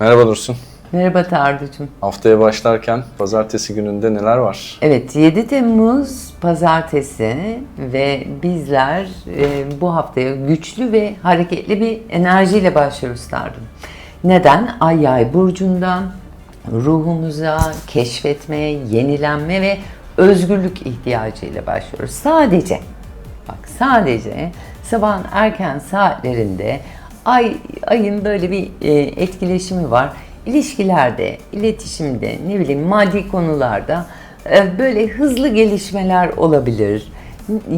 Merhaba Dursun. Merhaba Tarducuğum. Haftaya başlarken pazartesi gününde neler var? Evet 7 Temmuz pazartesi ve bizler e, bu haftaya güçlü ve hareketli bir enerjiyle başlıyoruz Tarducuğum. Neden? Ay yay burcundan ruhumuza, keşfetmeye, yenilenme ve özgürlük ihtiyacıyla başlıyoruz. Sadece bak sadece sabahın erken saatlerinde ay ayın böyle bir e, etkileşimi var. İlişkilerde, iletişimde, ne bileyim maddi konularda e, böyle hızlı gelişmeler olabilir.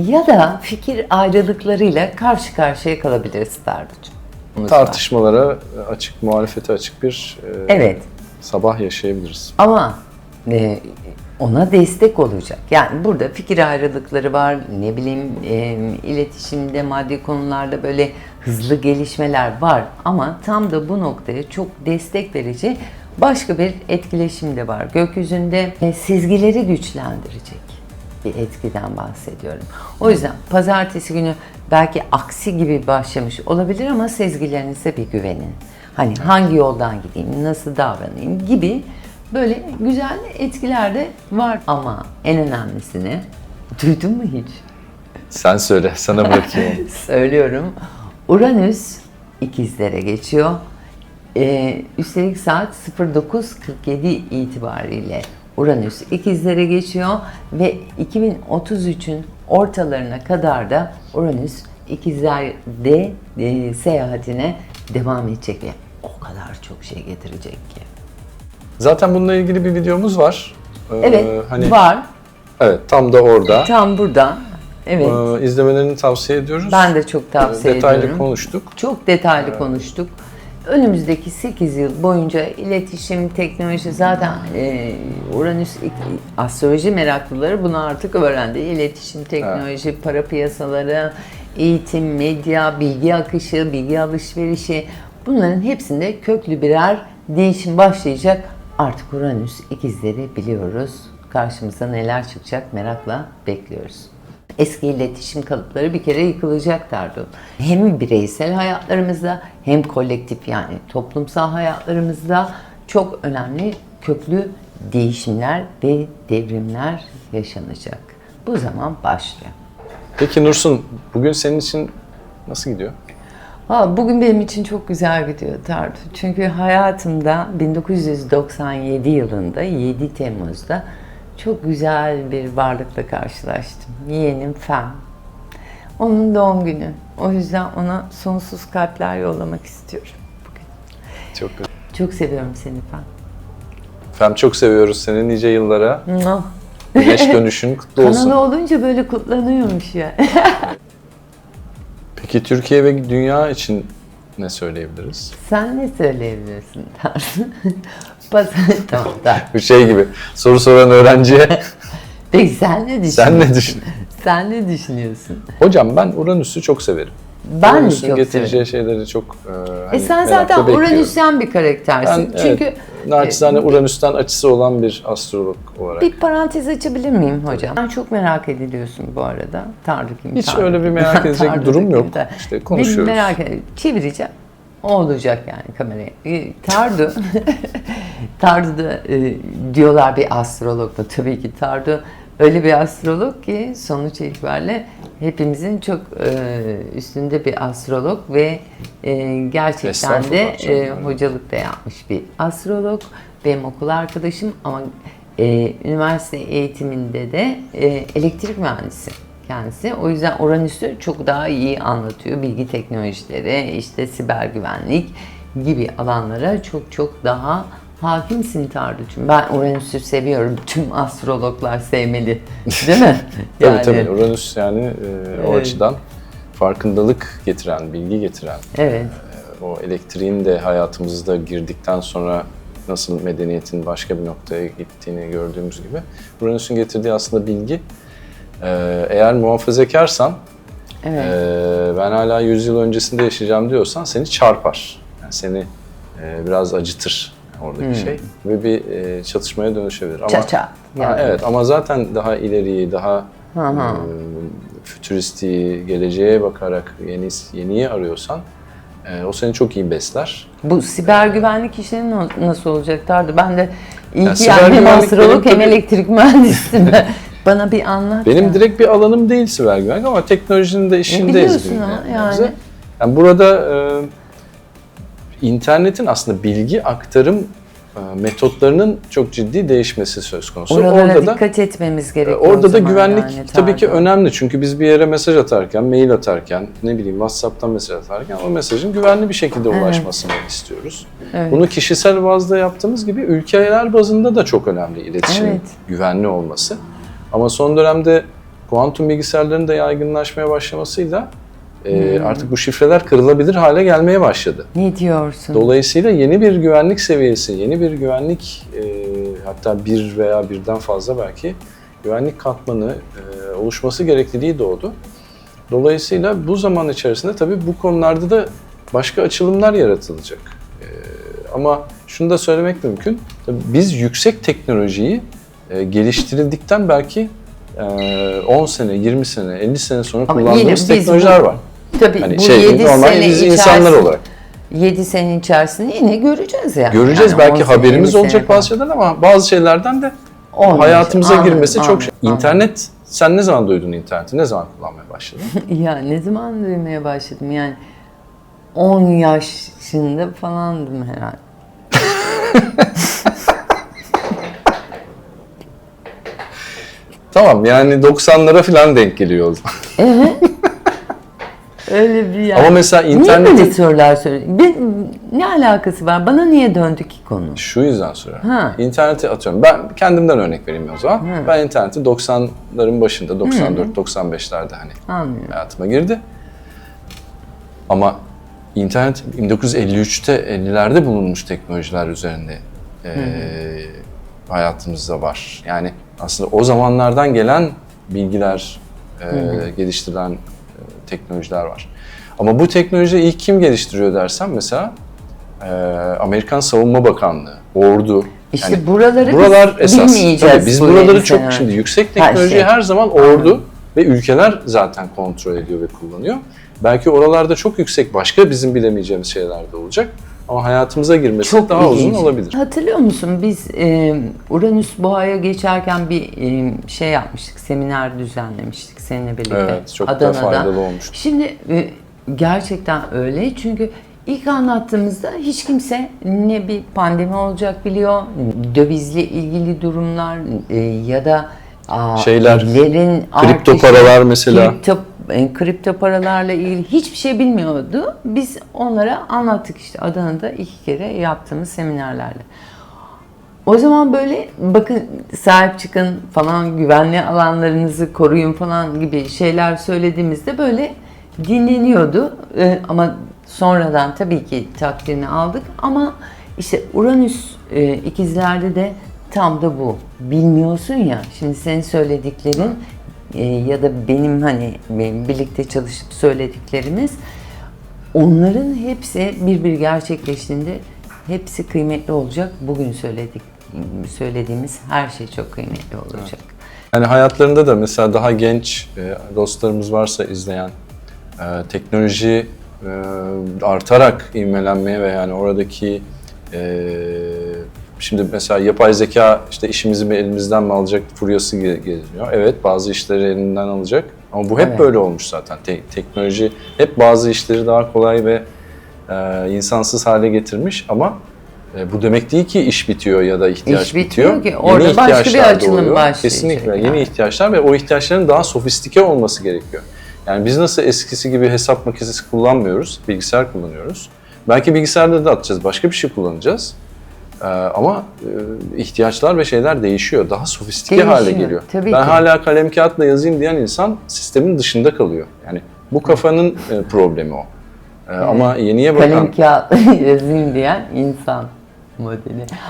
Ya da fikir ayrılıklarıyla karşı karşıya kalabiliriz Tarducuğum. Tartışmalara açık, muhalefete açık bir e, Evet. sabah yaşayabiliriz. Ama e, ona destek olacak. Yani burada fikir ayrılıkları var, ne bileyim e, iletişimde, maddi konularda böyle hızlı gelişmeler var. Ama tam da bu noktaya çok destek verici başka bir etkileşim de var. Gökyüzünde e, sezgileri güçlendirecek bir etkiden bahsediyorum. O yüzden pazartesi günü belki aksi gibi başlamış olabilir ama sezgilerinize bir güvenin. Hani hangi yoldan gideyim, nasıl davranayım gibi böyle güzel etkiler de var. Ama en önemlisini duydun mu hiç? Sen söyle, sana bırakıyorum. Söylüyorum. Uranüs ikizlere geçiyor. Ee, üstelik saat 09.47 itibariyle Uranüs ikizlere geçiyor ve 2033'ün ortalarına kadar da Uranüs ikizlerde e, seyahatine devam edecek ve o kadar çok şey getirecek ki. Zaten bununla ilgili bir videomuz var. Ee, Evet, hani, var. Evet, tam da orada. Tam burada. Evet. Ee, izlemelerini tavsiye ediyoruz. Ben de çok tavsiye Ee, Detaylı ediyorum. konuştuk. Çok detaylı konuştuk. Önümüzdeki 8 yıl boyunca iletişim, teknoloji zaten e, Uranüs astroloji meraklıları bunu artık öğrendi. İletişim, teknoloji, para piyasaları, eğitim, medya, bilgi akışı, bilgi alışverişi bunların hepsinde köklü birer değişim başlayacak. Artık Uranüs ikizleri biliyoruz. Karşımıza neler çıkacak merakla bekliyoruz. Eski iletişim kalıpları bir kere yıkılacak Tardu. Hem bireysel hayatlarımızda hem kolektif yani toplumsal hayatlarımızda çok önemli köklü değişimler ve devrimler yaşanacak. Bu zaman başlıyor. Peki Nursun, bugün senin için nasıl gidiyor? Valla bugün benim için çok güzel gidiyor Tardu. Çünkü hayatımda 1997 yılında 7 Temmuz'da çok güzel bir varlıkla karşılaştım. Yeğenim Fem. Onun doğum günü. O yüzden ona sonsuz kalpler yollamak istiyorum bugün. Çok güzel. Çok seviyorum seni Fem. Efendim çok seviyoruz seni nice yıllara. Güneş dönüşün kutlu olsun. Kanalı olunca böyle kutlanıyormuş ya. Peki Türkiye ve dünya için ne söyleyebiliriz? Sen ne söyleyebilirsin Tardu? Pas- tamam, tamam. Bir şey gibi soru soran öğrenciye Peki sen ne düşünüyorsun? sen ne düşün? Sen ne düşünüyorsun? Hocam ben Uranüs'ü çok severim. Ben de Uranüs'ün çok getireceği severim. şeyleri çok e, E hani sen merakla zaten bekliyorum. Uranüsyen bir karaktersin. Ben, Çünkü evet, naçizane e, Uranüs'ten açısı olan bir astrolog olarak. bir parantez açabilir miyim hocam? Ben çok merak ediliyorsun bu arada. Tanrı kim? Hiç öyle bir merak edecek durum yok. İşte konuşuyoruz. merak ed- Çevireceğim. O olacak yani kameraya. E, Tardu, Tardu da e, diyorlar bir astrolog da tabii ki Tardu öyle bir astrolog ki sonuç itibariyle hepimizin çok e, üstünde bir astrolog ve e, gerçekten de e, hocalık da yapmış bir astrolog. Benim okul arkadaşım ama e, üniversite eğitiminde de e, elektrik mühendisi kendisi. O yüzden Uranüs'ü çok daha iyi anlatıyor. Bilgi teknolojileri, işte siber güvenlik gibi alanlara çok çok daha hakimsin Tarducuğum. Ben Uranüs'ü seviyorum. Tüm astrologlar sevmeli. Değil mi? Tabii tabii Uranüs yani e, o Evet. açıdan farkındalık getiren, bilgi getiren, Evet. o elektriğin de hayatımızda girdikten sonra nasıl medeniyetin başka bir noktaya gittiğini gördüğümüz gibi Uranüs'ün getirdiği aslında bilgi e, eğer muhafazakarsan Evet. e, ben hala 100 yıl öncesinde yaşayacağım diyorsan seni çarpar. Yani seni e, biraz acıtır oradaki şey ve bir e, çatışmaya dönüşebilir. Ama, Çaça. Ha, Yani. evet ama zaten daha ileriyi, daha Hı hı. e, fütüristi, geleceğe bakarak yeni yeniyi arıyorsan E, o seni çok iyi besler. Bu siber güvenlik işleri na- nasıl olacak Tardu? Ben de iyi Ya ki yani hem benim hem elektrik mühendisiyim. Bana bir anlat. Benim ya. direkt bir alanım değil siber güvenlik ama teknolojinin de işindeyiz. biliyorsun bir ama nebze. yani. Yani burada e, internetin aslında bilgi aktarım e, metotlarının çok ciddi değişmesi söz konusu. Oralara orada da dikkat etmemiz e, gerekiyor. orada da güvenlik yani, tabii ki önemli. Çünkü biz bir yere mesaj atarken, mail atarken, ne bileyim WhatsApp'tan mesaj atarken o mesajın güvenli bir şekilde Evet. ulaşmasını istiyoruz. Evet. Bunu kişisel bazda yaptığımız gibi ülkeler bazında da çok önemli iletişim Evet. güvenli olması. Ama son dönemde kuantum bilgisayarların da yaygınlaşmaya başlamasıyla e, Hmm. artık bu şifreler kırılabilir hale gelmeye başladı. Ne diyorsun? Dolayısıyla yeni bir güvenlik seviyesi, yeni bir güvenlik e, hatta bir veya birden fazla belki güvenlik katmanı e, oluşması gerekliliği doğdu. Dolayısıyla bu zaman içerisinde tabii bu konularda da başka açılımlar yaratılacak. E, ama şunu da söylemek mümkün. Tabii biz yüksek teknolojiyi e, geliştirildikten belki e, 10 sene, 20 sene, 50 sene sonra Ama yine kullandığımız biz teknolojiler bu- var. Tabii Hani bu şey 7 normal sene biz içerisinde, insanlar olarak. 7 sene içerisinde yine göreceğiz yani. Göreceğiz Yani belki 10 sene, haberimiz 20 olacak bazı şeyler ama bazı şeylerden de Olmayacak. hayatımıza Anladım, girmesi çok şey. anladım. İnternet sen ne zaman duydun interneti? Ne zaman kullanmaya başladın? Ya ne zaman duymaya başladım yani 10 yaşında falandım herhalde. tamam yani 90'lara falan denk geliyor o zaman. Öyle bir yani. Ama mesela Niye interneti böyle sorular? Bir- Ne alakası var? Bana niye döndü ki konu? şu yüzden soruyorum. Ha. İnterneti atıyorum. Ben kendimden örnek vereyim o zaman. Ben interneti 90'ların başında 94-95'lerde hani Anlıyorum. hayatıma girdi. Ama internet 1953'te 50'lerde bulunmuş teknolojiler üzerinde eee, hayatımızda var. Yani aslında o zamanlardan gelen bilgiler, eee, geliştirilen eee, teknolojiler var. Ama bu teknolojiyi ilk kim geliştiriyor dersem mesela eee, Amerikan Savunma Bakanlığı, ordu. İşte Yani buraları buralar biz esas. bilmeyeceğiz Tabii biz bu buraları çok sene şimdi yüksek Her teknolojiyi şey. her zaman ordu ve ülkeler zaten kontrol ediyor ve kullanıyor. Belki oralarda çok yüksek başka bizim bilemeyeceğimiz şeyler de olacak. Ama hayatımıza girmesi Çok daha uzun ilginç. olabilir. Hatırlıyor musun biz e, Uranüs Boğa'ya geçerken bir e, şey yapmıştık, seminer düzenlemiştik seninle birlikte. Evet, çok da Adana'da. faydalı olmuştu. Şimdi e, gerçekten öyle çünkü ilk anlattığımızda hiç kimse ne bir pandemi olacak biliyor, dövizle ilgili durumlar e, ya da aa, Şeyler, kripto artışı, paralar mesela. Kripto, e, kripto paralarla ilgili hiçbir şey bilmiyordu. Biz onlara anlattık işte Adana'da iki kere yaptığımız seminerlerle. O zaman böyle bakın sahip çıkın falan güvenli alanlarınızı koruyun falan gibi şeyler söylediğimizde böyle dinleniyordu. Ee, ama sonradan tabii ki takdirini aldık ama işte Uranüs e, ikizlerde de tam da bu. Bilmiyorsun ya şimdi senin söylediklerin e, ya da benim hani birlikte çalışıp söylediklerimiz onların hepsi bir bir gerçekleştiğinde hepsi kıymetli olacak. Bugün söyledik söylediğimiz her şey çok kıymetli olacak. Yani hayatlarında da mesela daha genç e, dostlarımız varsa izleyen e, teknoloji e, artarak ivmelenmeye ve yani oradaki şimdi mesela yapay zeka işte işimizi mi elimizden mi alacak furyası ge- geziniyor. Evet bazı işleri elinden alacak ama bu hep Evet. böyle olmuş zaten. Te- teknoloji hep bazı işleri daha kolay ve e, insansız hale getirmiş ama e, bu demek değil ki iş bitiyor ya da ihtiyaç İş bitmiyor bitiyor. ki. Orada başka bir açılım doğuyor. başlayacak Kesinlikle yani. yeni ihtiyaçlar ve o ihtiyaçların daha sofistike olması gerekiyor. Yani biz nasıl eskisi gibi hesap makinesi kullanmıyoruz, bilgisayar kullanıyoruz. Belki bilgisayarda da atacağız, başka bir şey kullanacağız. Ee, ama e, ihtiyaçlar ve şeyler değişiyor. Daha sofistike Değişiyor, hale geliyor. tabii ben ki. hala kalem kağıtla yazayım diyen insan sistemin dışında kalıyor. Yani bu kafanın e, problemi o. Ee, Ama yeniye bakan... Kalem kağıt yazayım diyen insan modeli.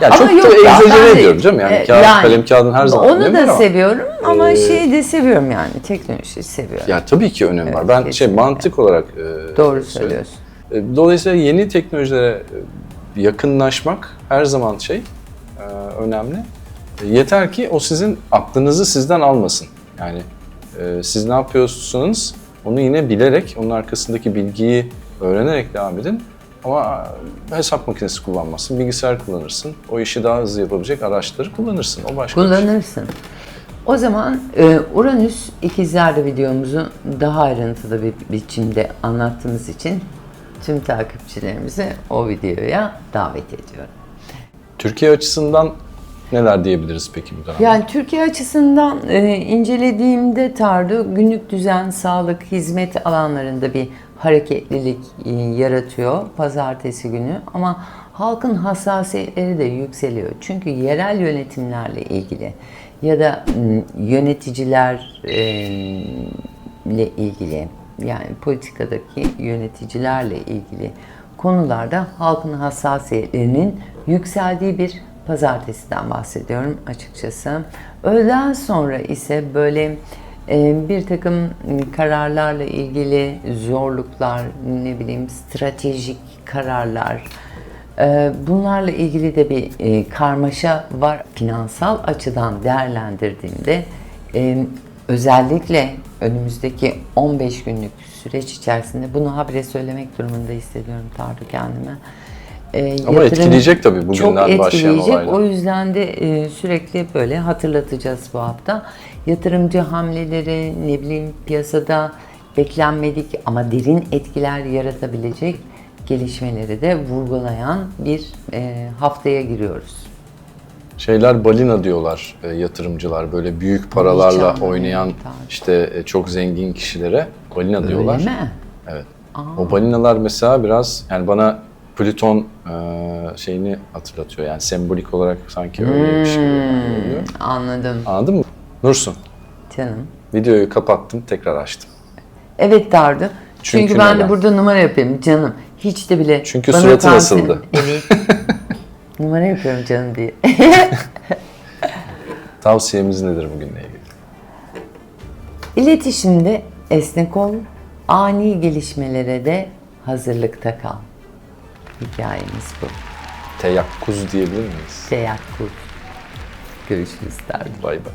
Ya Ama çok da yok ya, egzajere ediyorum canım. Yani e, kağıt, kalem kağıdın her zaman Onu da var ama- seviyorum ama Ee, şeyi de seviyorum yani teknolojiyi seviyorum. Ya tabii ki önemi var. Evet, Ben şey mantık olarak e, Doğru söylüyorsun. E, Dolayısıyla yeni teknolojilere e, yakınlaşmak her zaman şey e, önemli. E, Yeter ki o sizin aklınızı sizden almasın. Yani e, siz ne yapıyorsunuz onu yine bilerek onun arkasındaki bilgiyi Öğrenerek devam edin. Ama hesap makinesi kullanmazsın, bilgisayar kullanırsın. O işi daha hızlı yapabilecek araçları kullanırsın. O başka şey. Kullanırsın. O zaman e, Uranüs ikizlerde videomuzu daha ayrıntılı bir biçimde anlattığımız için tüm takipçilerimizi o videoya davet ediyorum. Türkiye açısından neler diyebiliriz peki bu dönemde? Yani Türkiye açısından e, incelediğimde Tardu günlük düzen, sağlık, hizmet alanlarında bir hareketlilik e, yaratıyor pazartesi günü ama halkın hassasiyetleri de yükseliyor. Çünkü yerel yönetimlerle ilgili ya da m, yöneticiler e, ilgili yani politikadaki yöneticilerle ilgili konularda halkın hassasiyetlerinin yükseldiği bir pazartesiden bahsediyorum açıkçası. Öğleden sonra ise böyle e, bir takım kararlarla ilgili zorluklar, ne bileyim stratejik kararlar, e, bunlarla ilgili de bir e, karmaşa var. Finansal açıdan değerlendirdiğimde e, özellikle önümüzdeki 15 günlük süreç içerisinde bunu habire söylemek durumunda hissediyorum Tardu kendime. E, Ama etkileyecek tabii bugünden çok başlayan etkileyecek. olaylar. O yüzden de e, sürekli böyle hatırlatacağız bu hafta. Yatırımcı hamleleri, ne bileyim piyasada beklenmedik ama derin etkiler yaratabilecek gelişmeleri de vurgulayan bir e, haftaya giriyoruz. Şeyler balina diyorlar e, yatırımcılar böyle büyük paralarla anlamıyorum, oynayan tamam. işte e, çok zengin kişilere balina diyorlar. Öyle mi? Evet. O balinalar mesela biraz yani bana Plüton e, şeyini hatırlatıyor. Yani sembolik olarak sanki öyleymiş gibi Hmm. oluyor. Anladım Anladın mı? Nursun, canım. videoyu kapattım, tekrar açtım. Evet Tardu. Çünkü, Çünkü ben neden? de burada numara yapayım canım. Hiç de bile Çünkü suratın tavsiye- asıldı. Evet. numara yapıyorum canım diye. Tavsiyemiz nedir bugünle ilgili? İletişimde esnek ol, ani gelişmelere de hazırlıkta kal. Hikayemiz bu. Teyakkuz diyebilir miyiz? Teyakkuz. Görüşürüz Tardu. Bay bay.